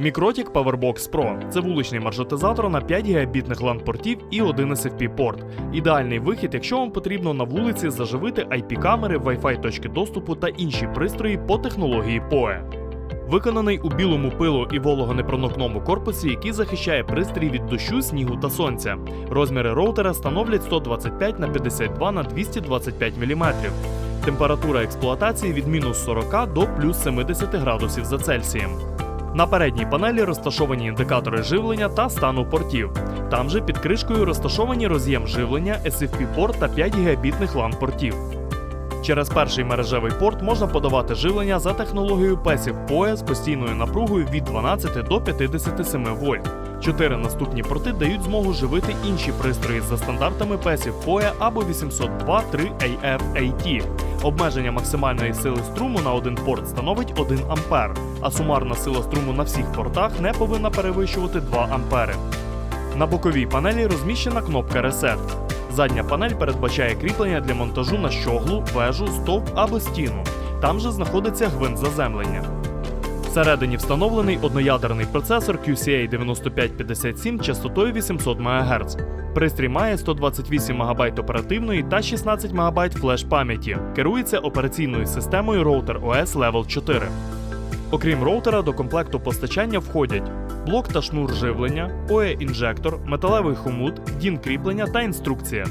Mikrotik Powerbox Pro це вуличний маршрутизатор на 5 гігабітних LAN-портів і один SFP-порт. Ідеальний вихід, якщо вам потрібно на вулиці заживити IP-камери, Wi-Fi точки доступу та інші пристрої по технології PoE. Виконаний у білому пилу і вологонепроникному корпусі, який захищає пристрій від дощу, снігу та сонця. Розміри роутера становлять 125 на 52 на 225 мм. Температура експлуатації від мінус 40 до плюс 70 градусів за Цельсієм. На передній панелі розташовані індикатори живлення та стану портів. Там же під кришкою розташовані роз'єм живлення, SFP-порт та 5 гігабітних LAN-портів. Через перший мережевий порт можна подавати живлення за технологією PASIV PoE з постійною напругою від 12 до 57 вольт. Чотири наступні порти дають змогу живити інші пристрої за стандартами PASIV PoE або 802.3 AF-AT. Обмеження максимальної сили струму на один порт становить 1 А, а сумарна сила струму на всіх портах не повинна перевищувати 2 А. На боковій панелі розміщена кнопка Reset. Задня панель передбачає кріплення для монтажу на щоглу, вежу, стовп або стіну. Там же знаходиться гвинт заземлення. Всередині встановлений одноядерний процесор QCA 9557 частотою 800 МГц. Пристрій має 128 МБ оперативної та 16 МБ флеш пам'яті. Керується операційною системою Router OS Level 4. Окрім роутера, до комплекту постачання входять блок та шнур живлення, PoE інжектор, металевий хомут, DIN кріплення та інструкція.